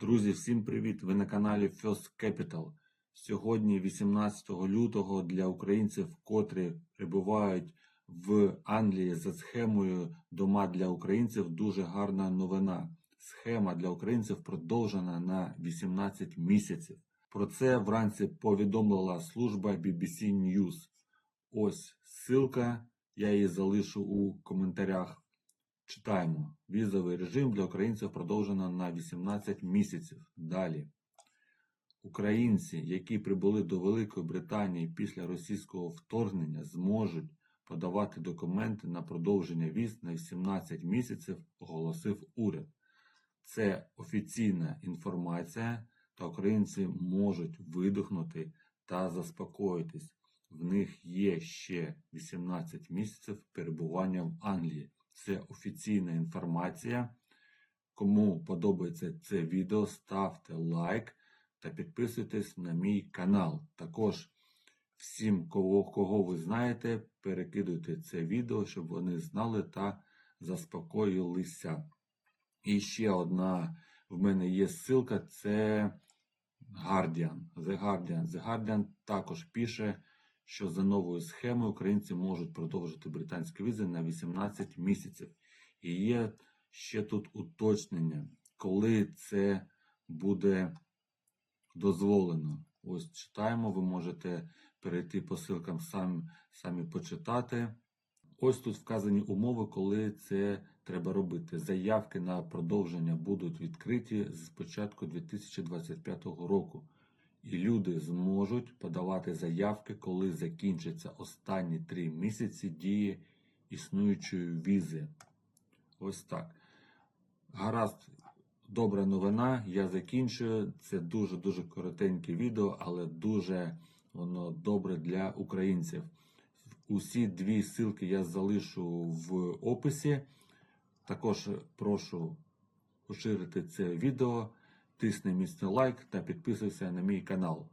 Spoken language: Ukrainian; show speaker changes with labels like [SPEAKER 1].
[SPEAKER 1] Друзі, всім привіт! Ви на каналі First Capital. Сьогодні, 18 лютого, для українців, котрі перебувають в Англії за схемою Дома для українців, дуже гарна новина. Схема для українців продовжена на 18 місяців. Про це вранці повідомила служба BBC News. Ось ссылка, я її залишу у коментарях. Читаємо. Візовий режим для українців продовжено на 18 місяців. Далі. Українці, які прибули до Великої Британії після російського вторгнення, зможуть подавати документи на продовження віз на 18 місяців, оголосив уряд. Це офіційна інформація, та українці можуть видихнути та заспокоїтись. В них є ще 18 місяців перебування в Англії. Це офіційна інформація. Кому подобається це відео, ставте лайк та підписуйтесь на мій канал. Також всім, кого, кого ви знаєте, перекидуйте це відео, щоб вони знали та заспокоїлися. І ще одна в мене є ссылка, це Guardian. The Guardian. The Guardian також пише, що за новою схемою українці можуть продовжити британські візи на 18 місяців. І є ще тут уточнення, коли це буде дозволено. Ось читаємо, ви можете перейти по ссылкам самі, самі почитати. Ось тут вказані умови, коли це треба робити. Заявки на продовження будуть відкриті з початку 2025 року. І люди зможуть подавати заявки, коли закінчаться останні три місяці дії існуючої візи. Ось так. Гаразд, добра новина. Я закінчую. Це дуже-дуже коротеньке відео, але дуже воно добре для українців. Усі дві ссылки я залишу в описі. Також прошу поширити це відео, тисни міцний лайк та підписуйся на мій канал.